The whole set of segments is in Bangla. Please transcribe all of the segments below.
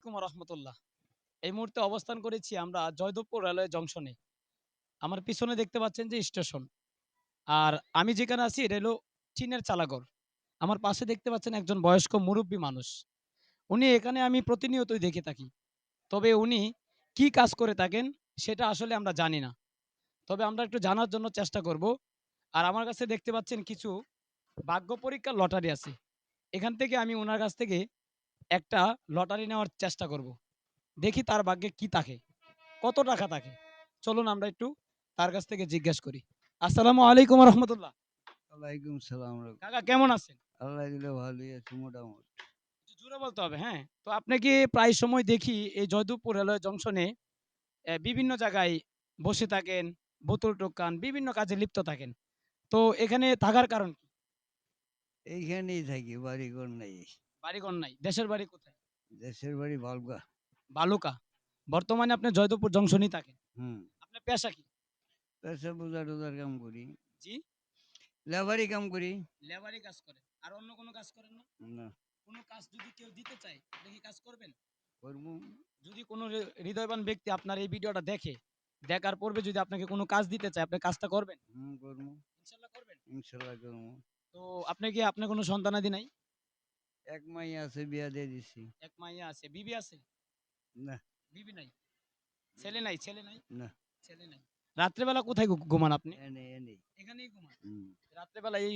আলাইকুম রহমতুল্লাহ। এই মুহূর্তে অবস্থান করেছি আমরা জয়দেবপুর রেলওয়ে জংশনে। আমার পিছনে দেখতে পাচ্ছেন যে স্টেশন। আর আমি যেখানে আছি, এটা হলো চীনের চালাগর আমার পাশে দেখতে পাচ্ছেন একজন বয়স্ক মুরব্বী মানুষ। উনি এখানে আমি প্রতিনিয়তই দেখে থাকি। তবে উনি কি কাজ করে থাকেন, সেটা আসলে আমরা জানি না। তবে আমরা একটু জানার জন্য চেষ্টা করব। আর আমার কাছে দেখতে পাচ্ছেন কিছু ভাগ্য পরীক্ষার লটারি আছে। এখান থেকে আমি ওনার কাছ থেকে একটা লটারি নেওয়ার চেষ্টা করব। দেখি তার ভাগ্যে কি থাকে কত টাকা থাকে। চলুন আমরা একটু তার কাছ থেকে জিজ্ঞেস করি। আসসালামু আলাইকুম রহমতুল্লাহ। ওয়ালাইকুম সালাম কাকা কেমন আছেন? আল্লাহ দিলে ভালোই আছে মোটামুটি। জোরে বলতে হবে হ্যাঁ? তো আপনাকে প্রায় সময় দেখি এই জয়দেবপুর রেলওয়ে জংশনে বিভিন্ন জায়গায় বসে থাকেন বোতল টোকান বিভিন্ন কাজে লিপ্ত থাকেন। তো এখানে থাকার কারণ কি? এইখানেই থাকি বাড়ি ঘর নাই। বাড়িঘর নাই? দেশের বাড়ি কোথায়? দেশের বাড়ি ভালগা বালুকা। বর্তমানে আপনি জয়দেবপুর জংশনই থাকেন। হুম। আপনার পেশা কি? পেশা বোঝা টোজার কাম করি। জি। লেবারি কাম করি। লেবারি কাজ করেন। আর অন্য কোনো কাজ করেন না? না। কোনো কাজ যদি কেউ দিতে চায় আপনি কি কাজ করবেন? করব। যদি কোনো হৃদয়বান ব্যক্তি আপনার এই ভিডিওটা দেখে দেখার পূর্বে যদি আপনাকে কোনো কাজ দিতে চায় আপনি কাজটা করবেন? হুম করব। ইনশাল্লাহ করবেন। ইনশাল্লাহ করব। তো আপনি কি আপনার কোনো সন্তানাদি নাই? এক মাই আছে বিয়া দিয়ে দিছি। এক মাইয়া আছে বিবি আছে? না। বিবি নাই? ছেলে নাই ছেলে নাই? না। ছেলে নাই। রাত্রেবেলা কোথায় ঘুমান আপনি? এনে এনে। এখানেই ঘুমান? রাত্রেবেলা এই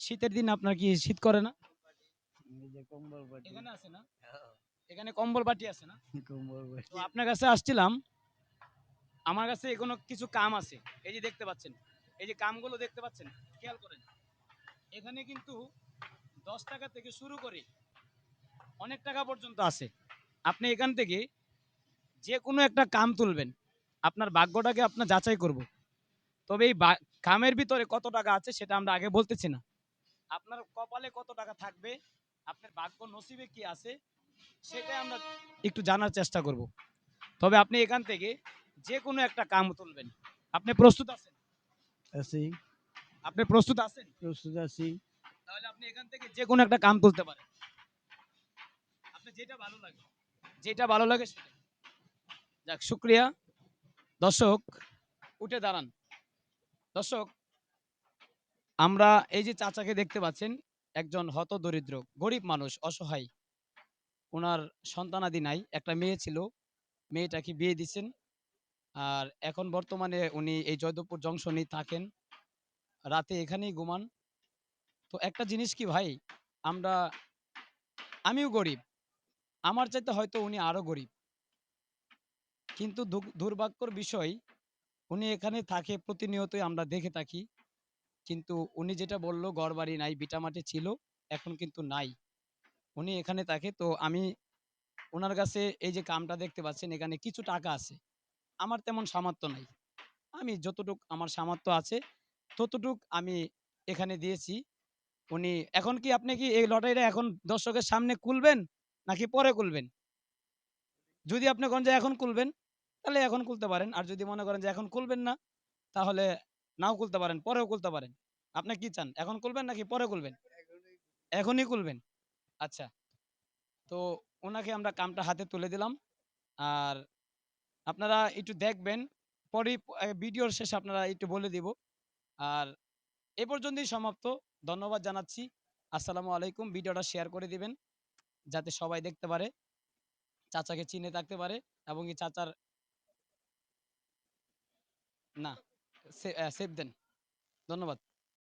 শীতের দিন আপনার কি শীত করে না? কম্বল পাটি। এখানে আছে না? এখানে কম্বল বাটি আছে না? কম্বল তো আপনার কাছে আসছিলাম আমার কাছে এখনও কিছু কাম আছে। এই যে দেখতে পাচ্ছেন এই যে কামগুলো দেখতে পাচ্ছেন খেয়াল করেন। এখানে কিন্তু দশ টাকা থেকে শুরু করে অনেক টাকা পর্যন্ত আছে। আপনি এখান থেকে যে কোনো একটা কাম তুলবেন। আপনার ভাগ্যটাকে আপনার যাচাই করব। তবে এই কামের ভিতরে কত টাকা আছে সেটা আমরা আগে বলতেছি না। আপনার কপালে কত টাকা থাকবে আপনার ভাগ্য নসিবে কি আছে সেটাই আমরা একটু জানার চেষ্টা করব। তবে আপনি এখান থেকে যে কোনো একটা কাম তুলবেন। আপনি প্রস্তুত আছেন? আছি। আপনি প্রস্তুত আছেন? প্রস্তুত আছি। তাহলে আপনি এখান থেকে যে কোনো একটা কাম তুলতে পারেন। আপনি যেটা ভালো লাগে। যেটা ভালো লাগে যাক, শুক্রিয়া। দর্শক, উঠে দাঁড়ান। দর্শক, আমরা এই যে চাচাকে দেখতে পাচ্ছেন, একজন হত দরিদ্র, গরিব মানুষ, অসহায়। ওনার সন্তানাদি নাই, একটা মেয়ে ছিল। মেয়েটাকে বিয়ে দিছেন আর এখন বর্তমানে উনি এই জয়দেবপুর জংশনেই থাকেন। রাতে এখানেই ঘুমান। তো একটা জিনিস কি ভাই? আমরা, আমিও গরিব। আমার চাইতে হয়তো উনি আরও গরিব। কিন্তু দুর্ভাগ্যর বিষয়, উনি এখানে থাকে, প্রতিনিয়তই আমরা দেখে থাকি। কিন্তু উনি যেটা বলল ঘর বাড়ি নাই ভিটামাটি ছিল, এখন কিন্তু নাই। উনি এখানে থাকে, তো আমি ওনার কাছে এই যে কামটা দেখতে পাচ্ছেন, এখানে কিছু টাকা আছে। আমার তেমন সামর্থ্য নাই। আমি যতটুক, আমার সামর্থ্য আছে, ততটুক আমি এখানে দিয়েছি। উনি, এখন কি আপনি কি এই লটারিটা এখন দর্শকের সামনে খুলবেন নাকি পরে খুলবেন? যদি আপনি কোন যে এখন খুলবেন, তাহলে এখন খুলতে পারেন। আর যদি মনে করেন যে এখন খুলবেন না, তাহলে নাও খুলতে পারেন, পরেও খুলতে পারেন। আপনি কি চান, এখন খুলবেন নাকি পরে খুলবেন? এখনই খুলবেন। আচ্ছা তো ওনাকে আমরা কামটা হাতে তুলে দিলাম। আর আপনারা একটু দেখবেন পরে ভিডিওর শেষে আপনারা একটু বলে দিব। আর এ পর্যন্তই সমাপ্ত। ধন্যবাদ জানাচ্ছি। আসসালামু আলাইকুম। ভিডিওটা শেয়ার করে দিবেন, যাতে সবাই দেখতে পারে, চাচাকে চিনে থাকতে পারে এবং এই চাচার না সেভ দেন। ধন্যবাদ।